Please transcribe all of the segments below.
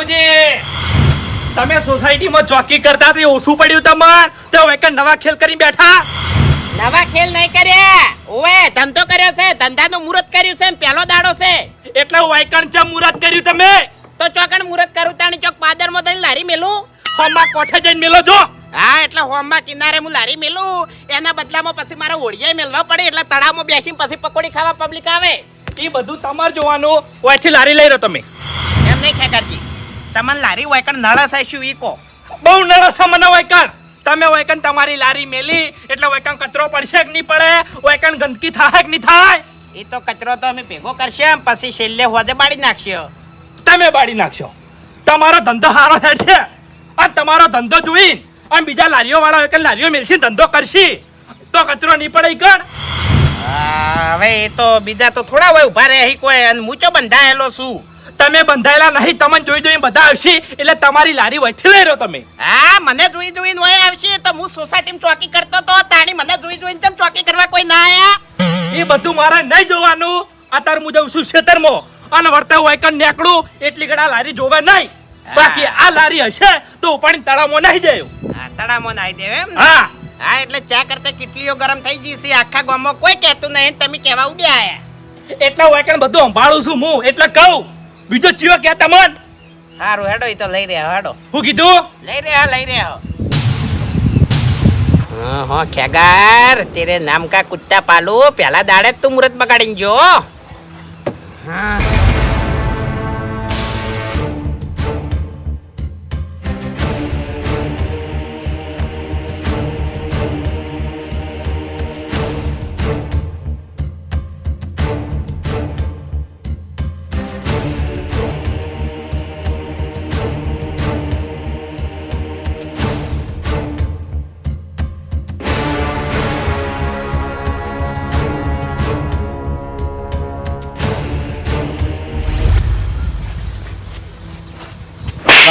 બાબુજી તમે સોસાયટીમાં ચોકી કરતા તે ઓછું પડ્યું તમાર. તો એક નવા ખેલ કરી બેઠા? નવા ખેલ નહીં કર્યા. ઓએ ધંધો કર્યો છે. ધંધાનું મુહૂર્ત કર્યું છે પેલો પહેલો દાડો છે. એટલે વાયકણ ચમ મુરત કર્યું તમે? તો ચોકણ મુહૂર્ત કરું તાણી ચોક પાદરમાં થઈને લારી મેલું. હોમમાં કોઠે જઈને મેલો જો હા એટલે હોમમાં કિનારે હું લારી મેલું. એના બદલામાં પછી મારે ઓળિયાએ મેલવા પડે. એટલે તળાવમાં બેસીને પછી પકોડી ખાવા પબ્લિક આવે. એ બધું તમારે જોવાનું. ઓયથી લારી લઈ રહ્યો તમે. એમ નહીં ખેકરજી. તમને લારી વાયકણ નળા થાય શું ઈ કહો? બહુ છે મને વાયકણ. તમે વાયકણ તમારી લારી મેલી એટલે વાયકણ કચરો પડશે કે નહીં પડે? વાયકણ ગંદકી થાય કે નહીં થાય? એ તો કચરો તો અમે ભેગો કરશે પછી છેલ્લે હોદે બાળી નાખશે. તમે બાળી નાખશો. તમારો ધંધો સારો થાય છે. અને તમારો ધંધો જોઈ અને બીજા લારીઓ વાળા વાયકણ લારીઓ મેલશે ધંધો કરશી. તો કચરો નહીં પડે કણ? હવે એ તો બીજા તો થોડા હોય ઊભા રહે કોઈ અને મૂચો બંધાયેલો છું તમે બંધાયેલા નહીં તમને જોઈ જોઈ બધા આવશે એટલે તમારી લારી વહીથી લઈ રહ્યો તમે. હા મને જોઈ જોઈને હોય આવશે તો હું સોસાયટીમાં ચોકી કરતો તો તાણી મને જોઈ જોઈને તેમ ચોકી કરવા કોઈ ના આયા? એ બધું મારે નહીં જોવાનું. અત્યારે હું જઉં છું ખેતરમાં અને વર્તા હોય કણ નેકડું એટલી ઘડા લારી જોવે નહીં. બાકી આ લારી હશે તો પણ તળામો નહીં જાય તળામો નહીં દેવ એમ હા. હા એટલે ચા કરતા કેટલીઓ ગરમ થઈ ગઈ છે આખા ગામમાં કોઈ કહેતું નહીં તમે કેવા ઉડ્યા આયા? એટલે હોય કણ બધું સંભાળું છું હું એટલે કહું. બીજો ચિયો કહેતા મન સારું હેડો એ તો લઈ રહ્યા હેડો. હું કીધું? લઈ રહ્યા લઈ રહ્યા હા. હા ખેગાર તેરે નામ કા કુત્તા પાલુ. પહેલા દાડે જ તું મુરત બગાડીને જો હા.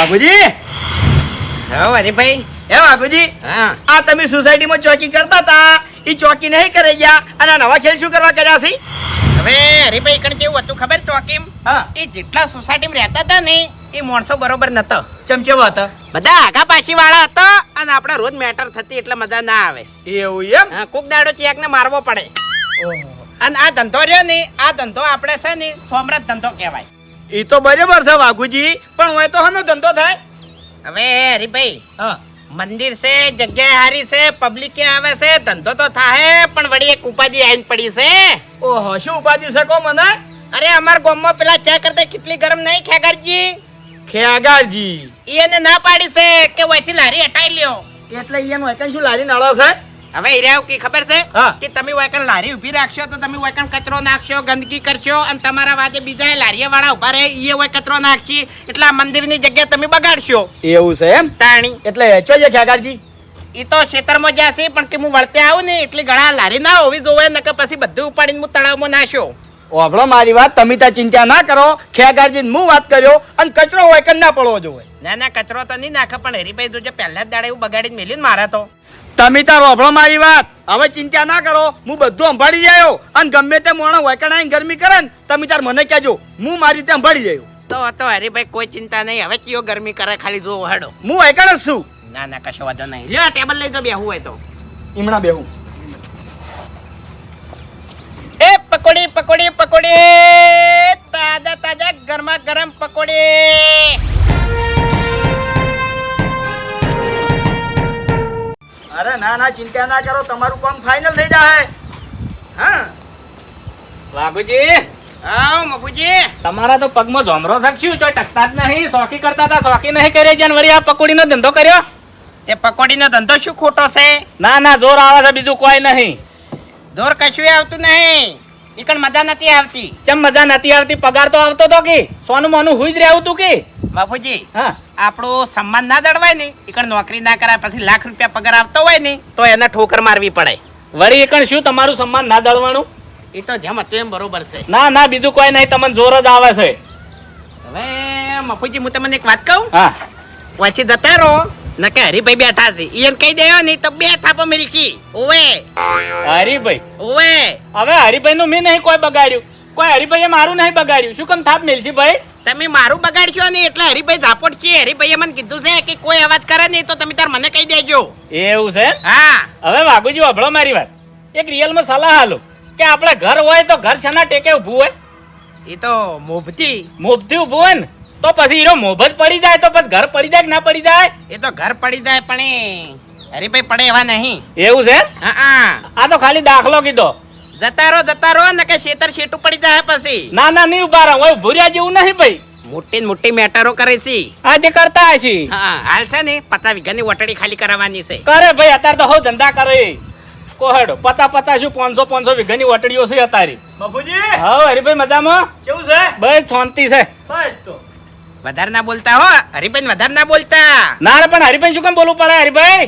બાબુજી હા હરીભાઈ હે બાબુજી હા. આ તમે સોસાયટીમાં ચોકી કરતા હતા. એ ચોકી નહીં કરી ગયા. અને નવા ખેલ શું કરવા કર્યા છે? હવે હરીભાઈ કણ કેવું હતું ખબર ચોકીમ? એ જેટલા સોસાયટીમાં રહેતા હતા ને એ માણસો બરોબર નતો. ચમચેવા હતા? બધા આગા પાછી વાળા હતા અને આપણે રોજ મેટર થતી એટલે મજા ના આવે. એવું એમ? કોક દાડો ચેક ને મારવો પડે. અને આ ધંધો રહ્યો ને આ ધંધો આપણે છે ને સોમરથ ધંધો કહેવાય. એ તો બરાબર છે વાઘુજી પણ હોય તો હનો ધંધો થાય. હવે હરીભાઈ હા. મંદિર છે જગ્યા હારી છે પબ્લિક આવે છે ધંધો તો થાય પણ વળી એક ઉપાધિ આવીને પડી છે. ઓહો શું ઉપાધિ શકો મને? અરે અમાર ગામમાં પેલા ચા કરતા કેટલી ગરમ નહીં ખેગારજી? ખેગારજી. એને ના પાડી છે કે ઓયથી લારી હટાઈ લ્યો. એટલે એનું એકન શું લારી નળો છે? હવે હીરા કે ખબર છે. કે તમે વાયકણ લારી ઊભી રાખશો તો તમે વાયકણ કચરો નાખશો ગંદકી કરશો અને તમારા વાતે બીજા લારીયા વાળા ઊભા રહે એ હોય કચરો નાખશી. એટલે આ મંદિરની જગ્યા તમે બગાડશો. એવું છે એમ? તાણી. એટલે વેચો છે ખ્યાગારજી? એ તો ખેતરમાં જશે પણ કે હું વળતે આવું ને એટલી ઘણા લારી ના હોવી જોવે નકર પછી બધું ઉપાડીને હું તળાવમાં નાખ્યો ઓભળો મારી વાત તમે ત્યાં ચિંતા ના કરો. ખેગારજી હું વાત કર્યો અને કચરો હોય કે ના પડવો જોઈએ ના ના કચરો તો નહીં નાખે પણ હરીભાઈ જોજે પહેલા જ દાડે એવું બગાડીને મેલીને મારા તો. તમે તાર ઓભળો મારી વાત. હવે ચિંતા ના કરો. હું બધું સંભાળી જાયો અને ગમે તે મોણો વૈકણ આવીને ગરમી કરે ને તમે તાર મને કહેજો હું મારી રીતે સંભાળી જાયો તો તો હરીભાઈ કોઈ ચિંતા નહીં. હવે કયો ગરમી કરે ખાલી જો હડો. હું વૈકણ જ છું. ના ના કશો વાંધો નહીં. લ્યો ટેબલ લઈ જો બેહું હોય તો. ઈમણા બેહું. એ પકોડી પકોડી પકોડી. તાજા તાજા ગરમા ગરમ પકોડી. અરે ના ના ચિંતા ના કરો તમારું કામ ફાઇનલ થઈ જાય હા? બાબુજી આવ મફુજી. તમારા તો પગમાં જોમરો શકશું તો ટકતા જ નહીં. શોખી કરતા હતા શોખી નહીં કરે જ્યાં વળી આ પકોડીનો ધંધો કર્યો? તે પકોડીનો ધંધો શું ખોટો છે? ના ના જોર આવે છે બીજું કોઈ નહીં. જોર કશું આવતું નહીં. ઈકણ મજા નથી આવતી. ચમ મજા નથી આવતી? પગાર તો આવતો તો કે? સોનું મોનું હુઈ જ રહેવું તું કે? બાપુજી હા. આપણું સન્માન ના દળવાય ને એકણ નોકરી ના કરાય પછી લાખ રૂપિયા પગાર આવતો હોય ને તો એને ઠોકર મારવી પડે. વળી એકણ શું તમારું સન્માન ના દળવાનું એ તો જેમ હતું એમ બરોબર છે. ના ના બીજું કોઈ નહીં તમને જોર જ આવે છે. હવે મફુજી હું તમને એક વાત કહું? હા. પછી જતા રહો નકે હરીભાઈ બેઠા છે. ઈયન એમ કહી દેવો ને તો બે થાપો મિલકી ઓવે હરીભાઈ. ઓવે હવે હરીભાઈ નું મેં નહીં કોઈ બગાડ્યું. કોઈ હરીભાઈએ મારું નહીં બગાડ્યું. શું કેમ થાપ મિલશી ભાઈ? તમે મારું બગાડશો ને એટલે હરિભાઈ ઝાપોટ છે. હરિભાઈએ મને કીધું છે કે કોઈ અવાજ કરે નહીં તો તમે તાર મને કહી દેજો. એવું છે? હા. હવે વાઘુજી વાપરો મારી વાત. એક રિયલમાં સલાહ હાલો કે આપણે ઘર હોય તો ઘર છેના ટેકે ઊભું હોય? એ તો મોભથી. મોભથી ઊભું હોય ને તો પછી હીરો મોભ જ પડી જાય તો પછી ઘર પડી જાય કે ના પડી જાય? એ તો ઘર પડી જાય પણ હરિભાઈ પડે એવા નહીં. એવું છે? હા. આ તો ખાલી દાખલો કીધો. જતા રહો જતા રહો ને કે શેતર શેટું પડી જાય પછી. ના ના નહીં ઊભા રહો. ભૂર્યા જેવું નહીં ભાઈ. મોટી ને મોટી મેટરો કરે છે. આજે કરતા છે. હા હાલ છે ને પચાસ વીઘાની વટડી ખાલી કરાવવાની છે. કરે ભાઈ અત્યારે તો હો ધંધા કરે. કોહડો પતા પતા શું પાંચસો પાંચસો વીઘાની વટડીઓ છે અત્યારે. બાપુજી? હા હરીભાઈ મજામાં? કેવું છે? બસ શાંતિ છે. બસ તો. વધારે ના બોલતા હો હરિભાઈ વધારે ના બોલતા. ના રે પણ હરિભાઈ શું કેમ બોલવું પડે હરીભાઈ?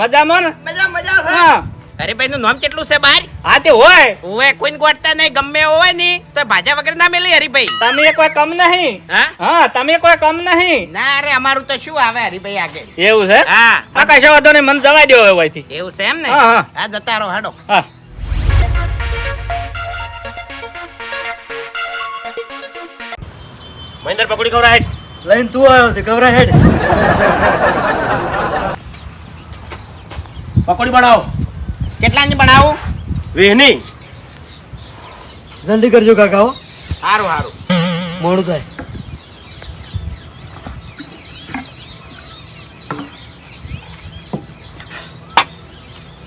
મજામાં મજા મજા છે. હા. હરિભાઈ નું નામ કેટલું છે બાર હા તે હોય. ઓવે કોઈન ગોટતા નહીં ગમે હોયની તો ભાજા વગર ના મેલી હરીભાઈ. તમે કોઈ કમ નહીં. હા? હા તમે કોઈ કમ નહીં. ના અરે અમારું તો શું આવે હરીભાઈ આગે એવું છે? હા. આ કશો વાંધો નહીં મને જવા દો અહીંથી. એવું છે એમ ને? હા, હા. હા જતા રહો હાડો હા. મહેન્દ્ર પકડી ખવરા હેડ. લઈને તું આવ્યો છે ખવરા હેડ. પકોડી બનાવો. કેટલાની બનાવું? વેહની. જલ્દી કરજો કાકા હો સારું સારું મોડું થાય.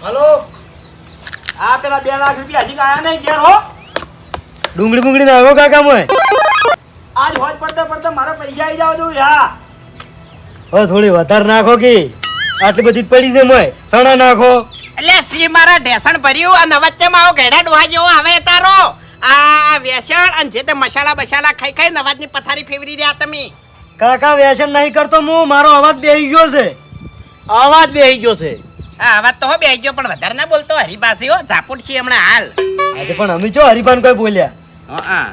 હલો? આ પેલા બે લાખ રૂપિયા હજી આયા નહીં ઘેર હો? ડુંગળી બુંગળી ના આવ્યો કાકા મોય. આજ હોજ પડતા પડતા મારા પૈસા આવી જાવ જોઈએ હા. હવે થોડી વધારે નાખો કે. આટલી બધી જ પડી છે મોય. સણા નાખો. એટલે સી મારા ઢેસણ ભર્યું અને વચ્ચેમાં આવો ઘેડા ડોહા જેવો આવે તારો. આ વેસણ અને જે તે મસાલા બસાલા ખાઈ ખાઈ નવાજની પથારી ફેવરી રહ્યા તમે. કાકા વ્યસન નહીં કરતો હું મારો અવાજ બેહી ગયો છે. અવાજ બેહી ગયો છે. હા અવાજ તો હો બે ગયો પણ વધારે ના બોલતો હરિભાસી હો ઝાપુટ છીએ હમણાં હાલ. આજે પણ અમે જો હરિભાન કોઈ બોલ્યા. હા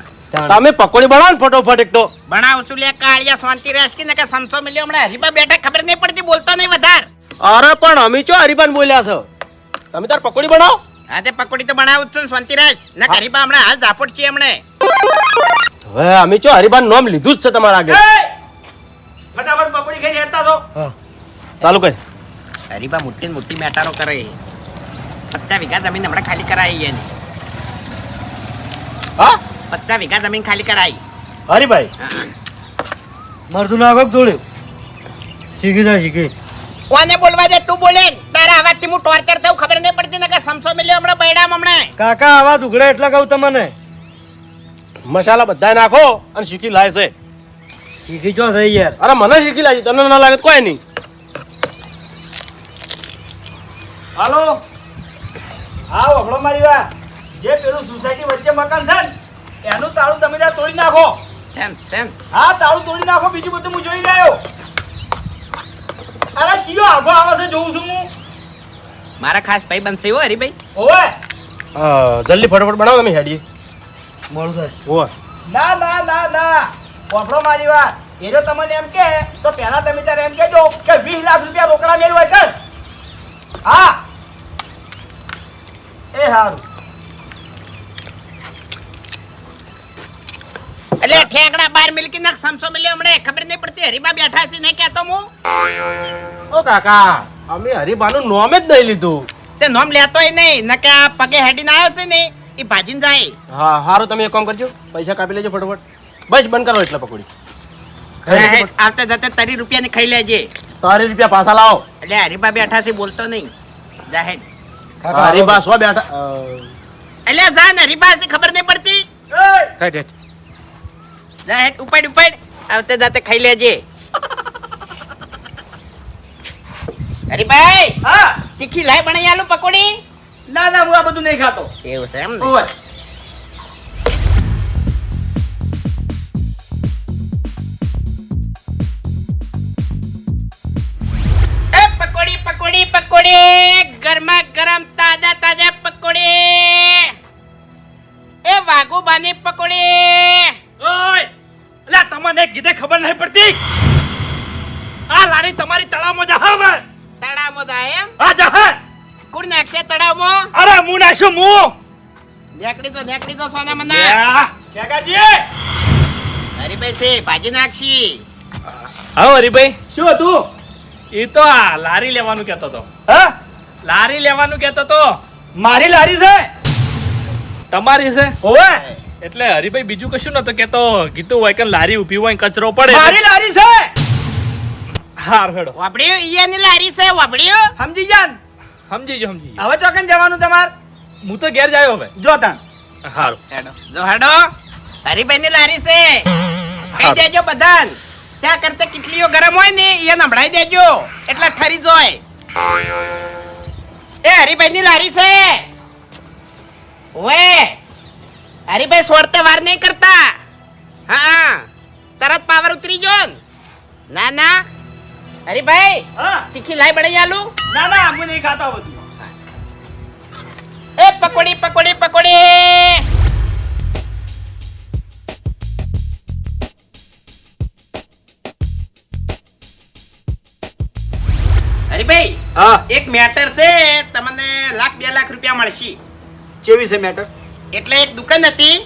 તમે પકોડી બનાવો ને ફટોફટ એક તો. બનાવશું લે કાળિયા શાંતિ રહેશ કે કે સમસો મિલ્યો હમણાં. હરિભા બેઠા ખબર નહીં પડતી બોલતો નહીં વધાર. અરે પણ અમે ચો હરિભાન બોલ્યા છો? તમે તાર પકોડી બનાવો. હા તે પકોડી તો બનાવું છું ને ના રહેશ હમણાં હાલ ઝાપુટ છીએ હમણે હવે અમે ચો હરિભાન નામ લીધું જ છે તમારા આગળ. ફટાફટ પકોડી ખાઈને હેડતા છો. હા. ચાલુ કર. હરિભા મોટી ને મોટી મેટારો કરે. પત્તા વીઘા જમીન હમણાં ખાલી કરાવી એને. હા? પત્તા વીઘા જમીન ખાલી કરાવી હરિભાઈ. મરદુના આગળ થોડું શીખી જા શીખી. કોને બોલવા દે તું બોલે અવાજથી હું ટોર્ચર થયું ખબર નહીં પડતી ને કે સમસો મિલ્યો હમણાં બૈડામ હમણાં. કાકા આવાજ ઉઘડે એટલે કહું તમને. મસાલા બધા નાખો અને શીખી લાય છે. શીખી જો થઈ યાર. અરે મને શીખી લાય છે તમને ના લાગે કોઈ નહીં. હાલો. હા વખડો મારી વાત. જે પેલું સોસાયટી વચ્ચે મકાન છે ને એનું તાળું તમે ત્યાં તોડી નાખો. Same same. હા તાળું તોડી નાખો બીજું બધું હું જોઈ રહ્યો. અરે ચિયો આગો આવે છે જોઉં છું હું. મારા ખાસ ભાઈ બનશે હો હરીભાઈ. ઓવે! જલ્દી ફટાફટ બનાવો તમે હેડી. મોડું થાય. ઓહ ના ના ના ના. વખડો મારી વાત. એ જો તમને એમ કે તો પહેલા તમે ત્યારે એમ કહેજો કે વીસ લાખ રૂપિયા રોકડા મેળવો છે. હા. એ સારું એટલે ઠેકડા બાર મિલકી નાખ સમસો મિલ્યો હમણાં ખબર નહીં પડતી હરીબા બેઠા છે નહીં કહેતો હું? ઓ કાકા. અમે હરિભાનું નામ જ નહીં લીધું. તે નોમ લેતોય નહીં નકે કે આ પગે હેડીને આવ્યો છે ને એ ભાજીને જાય. હા સારું તમે એક કામ કરજો પૈસા કાપી લેજો ફટાફટ. બસ બંધ કરો એટલે પકોડી. આવતા જતા તારી રૂપિયાની ખાઈ લેજે. તારી રૂપિયા પાછા લાવો. એટલે હરીબા બેઠા છે બોલતો નહીં. જાહેર હરિભા સો બેઠા એટલે જા ને હરીબા છે ખબર નહીં પડતી. જાહેર ઉપાડ ઉપાડ. આવતે જાતે ખાઈ લેજે. હરીભાઈ હા. તીખી લાય બનાવી આલુ પકોડી. ના ના હું આ બધું નહીં ખાતો. એવું છે એમ ને. ઓવે પકોડી પકોડી પકોડી ગરમા ગરમ તાજા તાજા પકોડી. એ વાઘુબાની પકોડી. ઓય. અલ્યા તમને કીધે ખબર નહીં પડતી? આ લારી તમારી તળાવમાં જા હવે તળાવમાં જાય એમ? આ જા હે. કોણ નાખશે તળાવમાં? અરે હું નાખ્યું હું! નેકડી તો નેકડી તો સોના મના કેકાજી હરીભાઈ છે ભાજી નાખશી. હા હરીભાઈ. શું હતું? એ તો આ લારી લેવાનું કહેતો તો હા? લારી લેવાનું કહેતો તો મારી લારી છે? તમારી છે? ઓવે એટલે હરીભાઈ બીજું કશું નતો કેતો કીધું હોય કે લારી ઊભી હોય કચરો પડે. મારી લારી છે? હાર હેડો. વાપડ્યું ઈયાની લારી છે વાપડ્યું સમજી જાન સમજી જો સમજી હવે ચોકન જવાનું તમાર? હું તો ઘેર જાયો હવે. જો તાન હારું. હેડો. જો હેડો. હરીભાઈ બેની લારી છે. કહી દેજો બધાન. ત્યાં કરતા કેટલીઓ ગરમ હોય ને એ નંભળાઈ દેજો. એટલે ઠરી જોય એ હરીભાઈ ની લારી છે. ઓએ હરીભાઈ છોડતે વાર નહીં કરતા. હા તરત પાવર ઉતરી જો ના ના. ના ભાઈ હા? તીખી લાઈ બડે આલુ? ના ના હું નહીં ખાતા બધું. એ પકોડી પકોડી પકોડી! અરે ભાઈ હા. એક મેટર છે તમને લાખ બે લાખ રૂપિયા મળશે. કેવી છે મેટર? એટલે એક દુકાન હતી.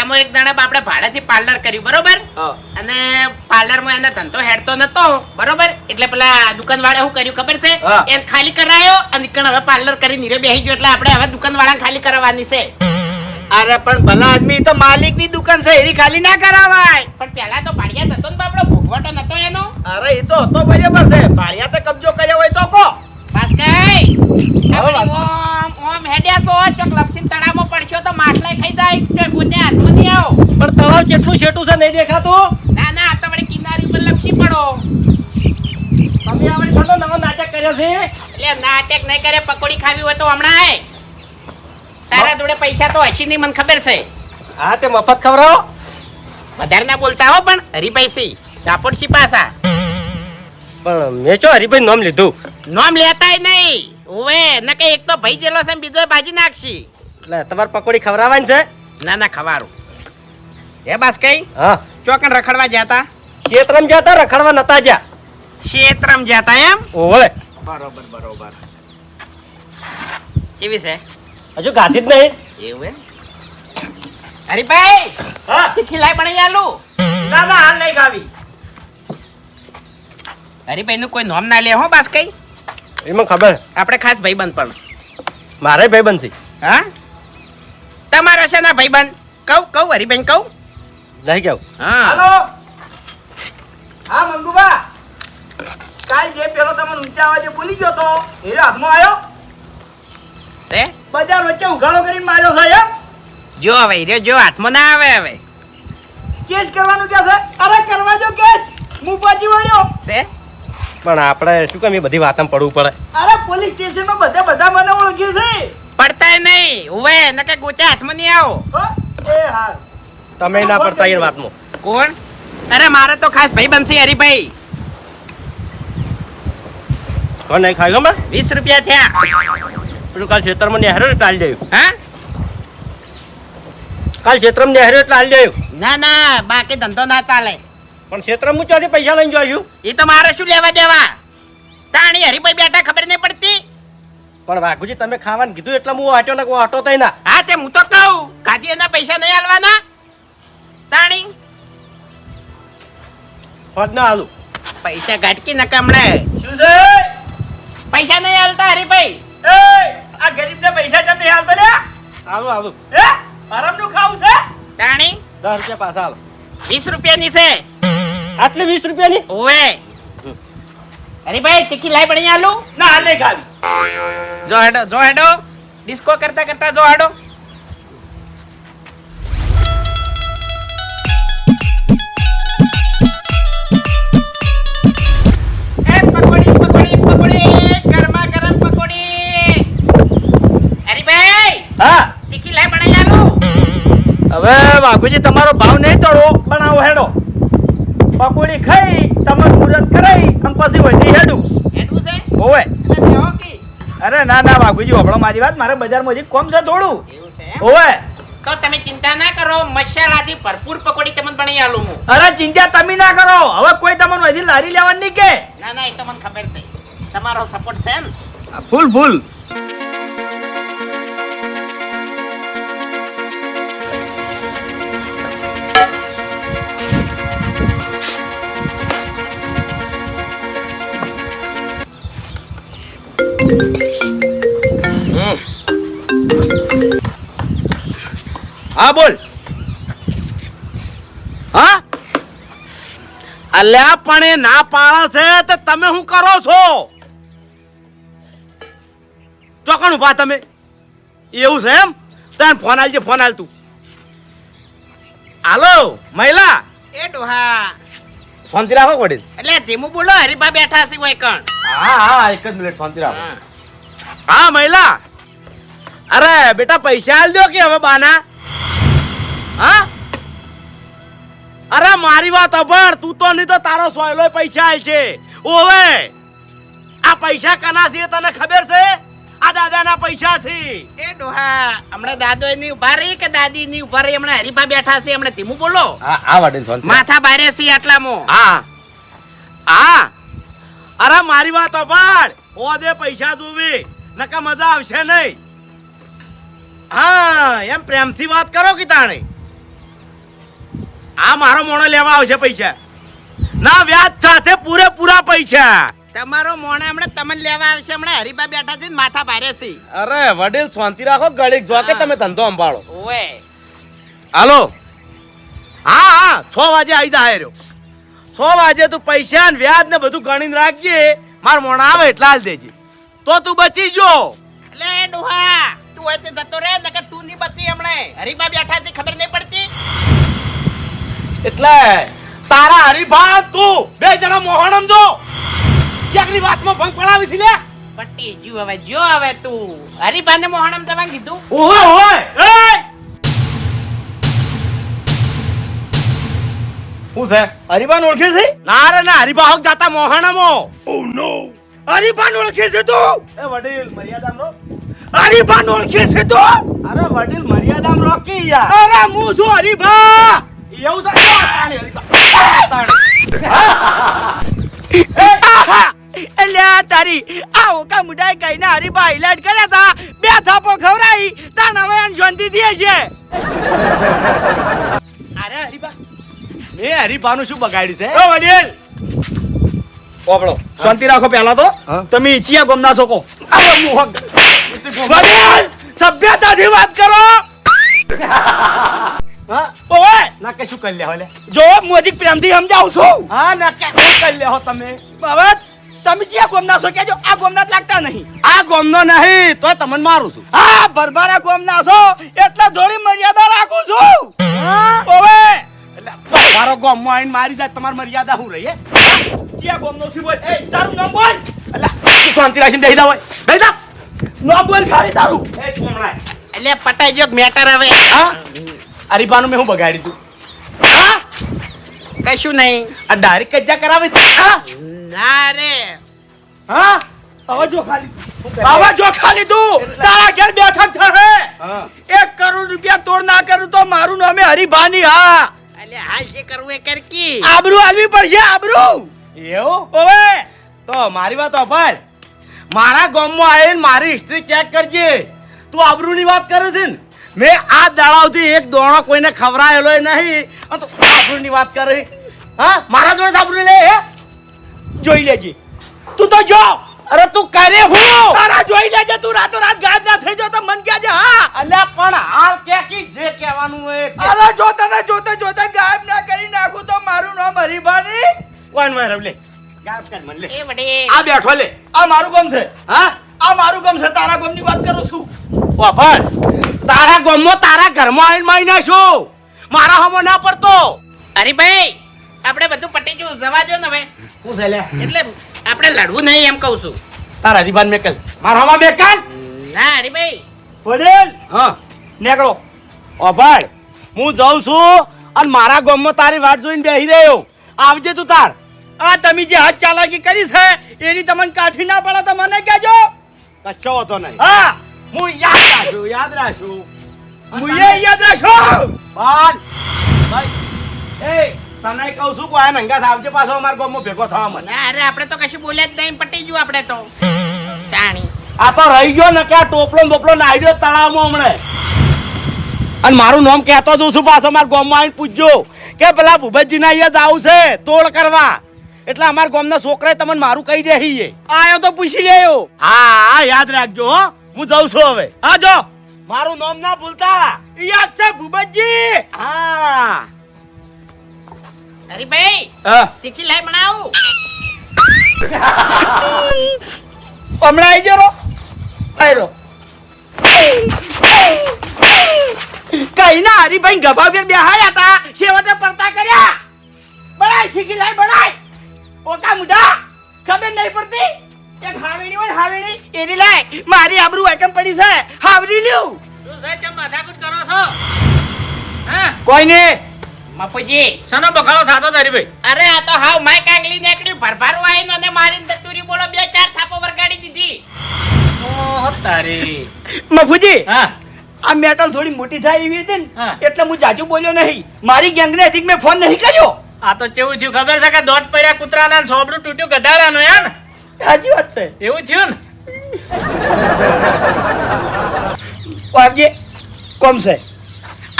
એમાં એક દાડા આપણે ભાડેથી પાર્લર કર્યું બરોબર? અને પાર્લરમાં એનો ધંધો હેડતો નતો બરોબર? એટલે પેલા દુકાન વાળા શું કર્યું ખબર છે? એ ખાલી કરાયો અને ઈકણ હવે પાર્લર કરી નીરે બેસી ગયો એટલે આપણે હવે દુકાન વાળા ખાલી કરાવવાની છે. અરે પણ ભલા આદમી તો માલિકની દુકાન છે એની ખાલી ના કરાવાય. પણ પેલા તો ભાડિયા હતો ને બાપડો ભોગવટો નતો એનો. અરે એ તો હતો બરાબર છે. ભાડિયા તો કબજો કર્યો હોય તો કો. બસ કઈ ઓમ ઓમ હેડ્યા ચોક લપસીન તળાવમાં પડશો તો માટલાય ખાઈ જાય તો હાથમાં નહીં આવો. પણ તળાવ જેટલું છેટું છે નહીં દેખાતું? ના ના આ તો વળી કિનારી ઉપર લપસી પડો. તમે આવડે સાનો નવો નાટક કર્યો છે? એટલે નાટક નહીં કરે પકોડી ખાવી હોય તો હમણાં આય તારા જોડે પૈસા તો હશી નહીં મને ખબર છે. હા તે મફત ખવડાવો. વધારે ના બોલતા હો પણ હરીભાઈ સી ચાપોડસી પાસા પણ મેં ચો હરીભાઈ નામ લીધું? નોમ લેતાય નહીં. ઓવે ન કે એક તો ભાઈ જેલો છે બીજો ભાજી નાખશી. એટલે તમારે પકોડી ખવડાવવાની છે? ના ના ખવારું. એ બસ કઈ? હા. ચોકન રખડવા જતા ક્ષેત્રમ જતા રખડવા નતા જા ક્ષેત્રમ જતા એમ? ઓવે. બરોબર બરોબર. કેવી છે? હજુ ગાધી જ નહીં. એવું એમ? ભાઈ હા. લાઈ બનાવી આલુ. ના ના હાલ નહીં ખાવી હરીભાઈ નું કોઈ નોમ ના લે હો બાસ કઈ? એમાં ખબર? આપણે ખાસ ભાઈબંધ પણ. મારે ભાઈબંધ છે. હા? તમારા છે ના ભાઈબંધ? કહું કહું હરીભાઈ કહું. નહીં કેવું હા. હાલો. હા મંગુબા. કાલ જે પેલો તમને ઊંચા અવાજે બોલી ગયો તો એ હાથમાં આવ્યો? છે? બજાર વચ્ચે ઉઘાડો કરીને માર્યો છે એમ? જો હવે રે જો હાથમાં ના આવે હવે. કેસ કરવાનું કે છે? અરે કરવા જો કેસ. હું પાછી વળ્યો. છે? પણ આપણે શું કેમ એ બધી વાતમાં પડવું પડે? અરે પોલીસ સ્ટેશનમાં બધા બધા મને ઓળખે છે. પડતાય નહીં. ઉવે નકે ગોતે હાથમાં નહીં આવો. એ હા તમે ના પડતા એ વાતમાં કોણ? અરે મારે તો ખાસ ભાઈ બનશે હરીભાઈ. કોણ નહીં ખાયો અમે વીસ રૂપિયા થયા. પેલું કાલ ક્ષેત્રમાં નેહરો એટલે હાલ જયું હા? કાલ ક્ષેત્રમાં નેહરો એટલે હાલ જયું ના ના બાકી ધંધો ના ચાલે. પણ ક્ષેત્રમાં હું ચોથી પૈસા લઈને જોઈશું. એ તો મારે શું લેવા દેવા? તાણી હરીભાઈ બેઠા ખબર નહીં પડતી. પણ વાઘુજી તમે ખાવાનું કીધું એટલે હું હાટ્યો ને હાટો થઈ ના. હા તે હું તો કહું કાજી એના પૈસા નહીં હાલવાના તાણી? હોજ ના હાલું પૈસા ગાટકી ના હમણાં. શું છે? પૈસા નહીં હાલતા હરિભાઈ. એ આ ગરીબને પૈસા કેમ નહીં હાલતા લે હાલું હાલું હે આરામનું ખાવું છે? તાણી? દસ રૂપિયા પાછા હાલો વીસ રૂપિયાની છે. આટલી વીસ રૂપિયાની? ઓવે. હરીભાઈ તીખી લાઈ પડી આલુ. ના આલે ખાવી. જો હેડો જો હેડો. ડિસ્કો કરતા કરતા જો હેડો. પકોડી પકોડી પકોડી. ગરમા ગરમ પકોડી. હરીભાઈ હા. તીખી લાઈ બનાવી આલું. હવે બાપુજી તમારો ભાવ નહીં ચડો બનાવો હેડો. પકોડી ખાઈ તમે મુરત કરાઈ અને પછી વધી હેડું. હેડું છે? ઓવે એટલે બેહો કી? અરે ના ના વાઘુજી હમણાં મારી વાત મારે બજારમાં હજી કોમ છે થોડું. એવું છે એમ? ઓવે તો તમે ચિંતા ના કરો મસાલાથી ભરપૂર પકોડી તમને બનાવી આલું હું. અરે ચિંતા તમે ના કરો. હવે કોઈ તમને હજી લારી લેવાની કે? ના ના એ તો મને ખબર છે. તમારો સપોર્ટ છે ને ફૂલ ફૂલ. હા, બોલ. હા? અલ્યા, પણ એ ના પાડે છે તો તમે શું કરો છો? ચોકણ ઊભા તમે. એવું છે એમ? તને ફોન આલજે, ફોન આલ તું હાલો, મહિલા. એ ડોહા. શાંતિ રાખો કોડી એટલે ધીમું બોલો હરીબા બેઠા છે વૈકણ હા હા એક જ મિનિટ શાંતિ રાખો. હા. મહિલા. અરે બેટા પૈસા આલ દો કે હવે બાના? હા? અરે મારી વાત અભણ તું તો નહીં તો તારો સોયલો પૈસા આલ છે ઓવે આ પૈસા કના છે તને ખબર છે? આ દાદાના પૈસા છે. એ ડોહા હમણાં દાદો ની ઊભા રહી કે દાદી ની ઊભા રહી? હમણાં હરીફા બેઠા છે હમણાં ધીમું બોલો. હા શાંતિ માથા બારે છે આટલામાં. હા. હા. અરે મારી વાત અભણ ઓદે પૈસા જોવે. નકા મજા આવશે નહીં. હા એમ પ્રેમથી વાત કરો કે તાણે? આ મારો મોણો લેવા આવશે પૈસા. ના વ્યાજ સાથે પૂરેપૂરા પૈસા. તમારો મોણા હમણાં તમને લેવા આવશે હમણાં હરીબા બેઠા છે માથા ભારે છે. અરે વડીલ શાંતિ રાખો ગળીક જો કે તમે ધંધો સંભાળો. ઓએ હાલો. હા હા છ વાગે આવી જાય રહ્યો. છ વાગે તું પૈસા ને વ્યાજ ને બધું ગણીને રાખજે. માર મોણા આવે એટલા હાલ દેજે. તો તું બચી જો. એટલે ડોહા તું હોય તે જતો રહે નકર તું નહીં બચી હમણાં. હરીબા બેઠા છે ખબર નહીં પડતી? એટલે તારા હરીભા તું બે જણા મોહણમ જો. ક્યાંકની વાતમાં ભંગ પડાવી છે લે. પટ્ટી જ્યું હવે જો હવે તું. હરીબા ને મોહણમ તમે કીધું. ઓહો હોય એ! શું છે? હરિભાન ઓળખે છે? ના રે ના હરીભા હોક જાતા મોહણમો હરીફાન ઓળખે છે તું? એ વડીલ મર્યાદામ રો. હરીફાન ઓળખે છે તું? અરે વડીલ મર્યાદામ રોકી યાર. અરે હું છું હરીફા એવું છે? તાણે હરીભા. એટલે તારી આ ઓકા મુડાઈ કહીને હરીફા હાઈલાઇટ કર્યા તા. બે થાપો ખવરાઈ તાન હવે એને શાંતિ દે છે અરે હરીબા મે હરીભાનું શું બગાડ્યું છે? ઓ વડીલ. ઓપડો શાંતિ રાખો પહેલા તો? તમે ઈચિયા ગમના છો કો. અરે મોહક. વડીલ સભ્યતાથી વાત કરો. હા? ઓય ના કે કરી લે? હવે જો પ્રેમથી સમજાવું છું. હા ના કે કરી લે હો તમે? હવે તમે જે ગોમના છો કેજો આ ગોમના જ લાગતા નહીં. આ ગોમનો નહીં તો તમને મારું છું. હા ભરભારા ગોમના છો એટલે થોડી મર્યાદા રાખું છું. ઓવે! એટલે મારો ગોમમાં આવીને મારી જાય તમારી મર્યાદા હું રહી જે ગોમનો છું બોલ. એ તારું નામ બોલ. એટલે તું શાંતિ રાખીને બેસી દા હોય બેસી દા નામ બોલ ખાલી તારું. એ ગોમણા એટલે પટાઈ જો મેટર હવે. હા? હરીભાનું મેં હું બગાડી તું? હા કશું નહીં. આ ડાયરેક્ટ કજ્જા કરાવી છે. હા? ના રે હા જો ખાલી. જો ખાલી તું. તારા ઘેર બેઠક થશે. હા. એક કરોડ રૂપિયા તોડ ના કરું તો મારું નામે હરિભાની હા. એટલે હાલ જે કરવું એ કર કી આબરૂ આલવી પડશે આબરૂ. એવું? ઓવે. તો મારી વાત સાંભળ મારા ગામમાં આવીને મારી હિસ્ટ્રી ચેક કરજે. તું આબરૂની વાત કરે છે ને? મેં આ દાડાવથી એક દોણો કોઈને ખવડાયેલો નહીં. અને તું આબરૂની વાત કરે હા? મારા જોડે આબરૂ લે હે? જોઈ લેજે. તું તો જો. અરે તું કરે હું તારા જોઈ લેજે તું રાતો રાત ગાયબ ના થઈ જો તો મન કહેજે હા. અલ્યા પણ હાલ કે કી જે કહેવાનું હોય એ અરે જો તને જોતે જોતે ગાયબ ના કરી નાખું તો મારું નામ હરિભાની. કોણ વાયરવ લે ગાયબ કર મન લે. એ વડે. આ બેઠો લે. આ મારું ગમ છે. હા? આ મારું ગમ છે. તારા ગામની વાત કરું છું. વાપર તારા ગામમાં તારા ઘરમાં આવીને ના નાખશું. મારા હમો ના પડતો. હરીભાઈ આપણે બધું પટી ગયું જવા દો ને હવે. શું છે એટલે આપણે લડવું નહીં એમ કહું છું. તારા હરીબાન મેકલ. મારા હવા મેકલ? ના હરીભાઈ. પટેલ? હા. નીકળો. ભાઈ હું જાઉં છું અને મારા ગામમાં તારી વાત જોઈને બેહી રહ્યો. આવજે તું તાર. આ તમે જે હાથ ચાલાકી કરી છે એની તમને કાઠી ના પડે તો મને કહેજો. કશો હતો નહીં. હા હું યાદ રાખું યાદ રાખું. હું એ યાદ રાખું. બાલ બસ એ તને કહું છું કોઈ નંગા આવજે પાછો અમાર ગામમાં ભેગો થવા મને અરે આપણે તો કશું બોલે જ નહીં પટી જુ આપણે તો. તાણી. આ તો રહી ગયો ને કે આ ટોપલો બોપલો નાડ્યો તળાવમાં હમણે. અને મારું નામ કહેતો જઉં છું પાછો મારા ગામમાં આવીને પૂછજો કે પેલા ભૂપતજીના અહીંયા જ છે તોડ કરવા. એટલે અમારા ગામના છોકરાએ તમને મારું કહી દે છે આયો તો પૂછી લેયો હા હા યાદ રાખજો હો. હું જઉં છું હવે. હા જો. મારું નામ ના ભૂલતા. યાદ છે ભૂપતજી. હા. અરે ભાઈ હા. તીખી લાઈ બનાવું. હમણાં આવી જરો આયરો કઈ ના હરીભાઈ ગભા પર બેહાયા હતા છેવટે પડતા કર્યા. બળાય શીખી લાય બળાય ઓકા મુઢા. ખબર નહીં પડતી? એક હાવેડી હોય હાવેડી એની લાય મારી આબરૂ એકમ પડી છે. હાવરી લ્યું. શું છે ચમ માથાકૂટ કરો છો? હા? કોઈ ને મફુજી સનો બખાડો થાતો તારી ભાઈ અરે આ તો હાવ માય કાંગલી નીકળ્યું ભરભારું આવીને અને મારીને દત્તુરી બોલો બે ચાર થાપો વરગાડી દીધી. ઓહો તારી. મફુજી હા. આ મેટલ થોડી મોટી થાય એવી હતી ને એટલે હું જાજુ બોલ્યો નહીં. મારી ગેંગને હતી મેં ફોન નહીં કર્યો. આ તો કેવું થયું? ખબર છે કે દોત પડ્યા કૂતરાના ને સોબડું તૂટ્યું ગધાડાનું એમ સાચી વાત છે. એવું થયું ને? વાગજે કોમ છે?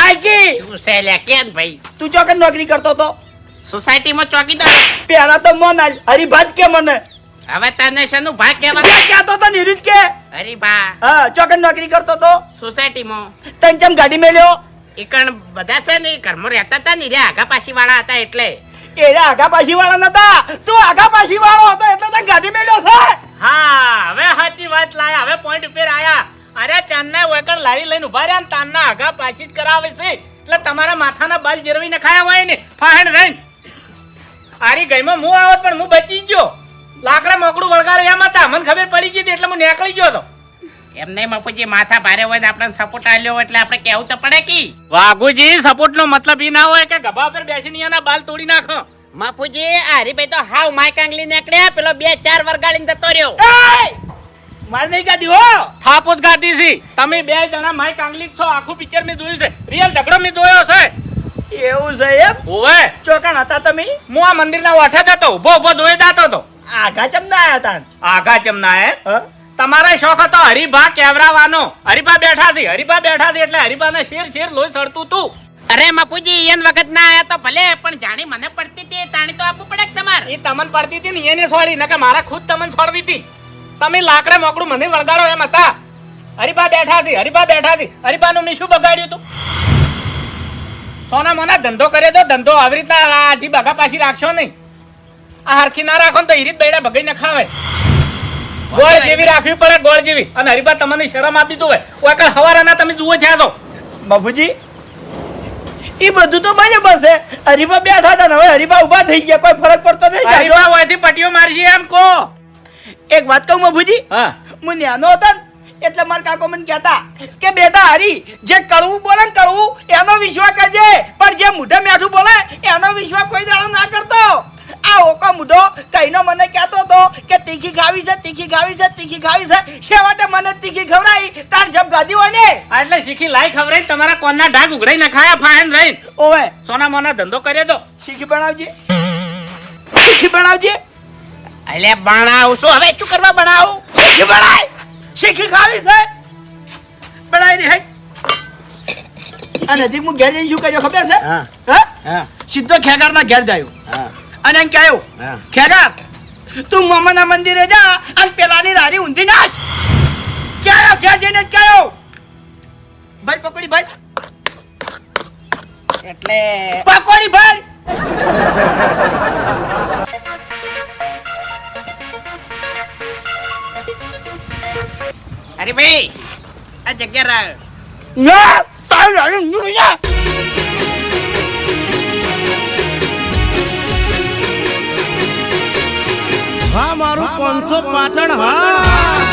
આકી શું છે લે કેન ભાઈ? તું ચોકન નોકરી કરતો તો? સોસાયટીમાં ચોકીદાર? પેલા તો મન આલ હરીભાજ કે મને. હવે તને શેનું ભાગ કેવા કહેતો તો નિરુજ કે? અરે બા હા ચોકન નોકરી કરતો તો? સોસાયટીમાં. તને ચમ ગાડી મેલ્યો? એકણ બધા છે ને ઘરમાં રહેતા હતા ને રે આગા પાછી વાળા હતા એટલે. એ રે આગા પાછી વાળા નતા. તું આગા પાછી વાળો હતો એટલે તને ગાડી મેલ્યો છે? હા હવે સાચી વાત લાયા હવે પોઈન્ટ ઉપર આયા. અરે ચાંદના વેકણ લારી લઈને ઊભા રહ્યા તાનના આગા પાછી જ કરાવે છે. એટલે તમારા માથાના બાલ જેરવી નખાયા હોય ને ફાહણ રહીને. આરી ગઈમાં હું આવત પણ હું બચી ગયો. લાકડા મોકડું વળગાડે એમ હતા. મને ખબર પડી ગઈ એટલે હું નીકળી ગયો તો. એમ નહીં બાપુજી માથા ભારે હોય ને આપણને સપોર્ટ આલ્યો હોય એટલે આપણે કેવું તો પડે કી. વાઘુજી સપોર્ટ નો મતલબ ઈ ના હોય કે ગભા પર બેસીને એના બાલ તોડી નાખો. માફુજી આ હરીભાઈ તો હાવ માય કાંગલી નીકળ્યા. પેલો બે ચાર વરગાડીને જતો રહ્યો! મારે નહીં ગાડી હો! થાપો જ ગાતી છે. તમે બે જણા માય કાંગલી છો. આખું પિક્ચર મેં જોયું છે. રિયલ ઝઘડો મેં જોયો છે. એવું છે એમ? ઓવે ચોકાણ હતા તમે? હું આ મંદિરના વાઠે જતો ઊભો ઊભો જોઈ જતો હતો. આઘા ચમ ના આયા તા આઘા ચમના હે હા? તમારા શોખ હતો હરિભા કેવરાવાનો. હરિભા બેઠા છે. હરિભા બેઠા છે એટલે હરિભાને શેર શેર લોહી ચડતું તું. અરે માપુજી એન વખત ના આયા તો ભલે પણ જાણી મને પડતી હતી તાણી તો આપવું પડે તમારે? એ તમને પડતી હતી ને એને છોડી નકે મારા ખુદ તમને છોડવી હતી તમે લાકડે મોકડું મને વળગાડો એમ હતા. હરિભા બેઠા છે હરિભા બેઠા છે. હરિભાનું મેં શું બગાડ્યું તું. સોના મોના ધંધો કરે તો ધંધો આવી રીતના આજી બગા પાછી રાખશો નહીં. આ હરખી ના રાખો ને તો હીરીત બૈડા બગઈ ન ખાવે. ગોળ જેવી રાખવી પડે ગોળ જેવી. અને હરિભા તમને શરમ આપી દો હોય. કાલ હવારાના તમે જુઓ છે તો. બાપુજી એ બધું તો બરાબર છે. હરિભા બેઠા હતા ને હવે હરીફા ઊભા થઈ ગયા. કોઈ ફરક પડતો નહીં. હરિભા ઓયથી પટીઓ મારશે એમ કો એક વાત કહું બાપુજી હા. હું નાનો હતો એટલે મારા કાકો મને કહેતા કે બેટા હરી જે કરવું બોલે ને કડવું એનો વિશ્વાસ કરજે. પણ જે મુઢે મેઠું બોલે એનો વિશ્વાસ કોઈ દાડો ના કરતો. આ ઓકો મુઢો કઈનો મને કહેતો હતો કે તીખી ખાવી છે તીખી ખાવી છે તીખી ખાવી છે. છેવટે મને તીખી ખવડાવી. તાર જબ ગાદી હોય ને? એટલે શીખી લાઈ ખવડાવી તમારા કોનના ડાઘ ઉઘરાઈ નખાયા ફાઈન રહીને. ઓવે. સોના મોના ધંધો કર્યો તો? શીખી બનાવજે શીખી બનાવજે અલે બનાવ શું? હવે શું કરવા બનાવું શીખી બનાય શીખી ખાવી છે? બનાવી હેટ અને હજી હું ઘેર જઈને શું કર્યો ખબર છે? હા. સીધો ખેગાર ખેગારના ઘેર જાયો. અને એમ કહ્યું ખેગાર તું મામાના મંદિરે જા અને પેલાની રારી ઊંધી નાશ ક્યારે ઘેર જઈને કહ્યો? ભાઈ પકોડી ભાઈ. એટલે પકોડી ભાઈ. અરે ભાઈ આ જગ્યા રા ના તારી રારી ઊંધી જા હા મારું પાંચસો પાટણ હા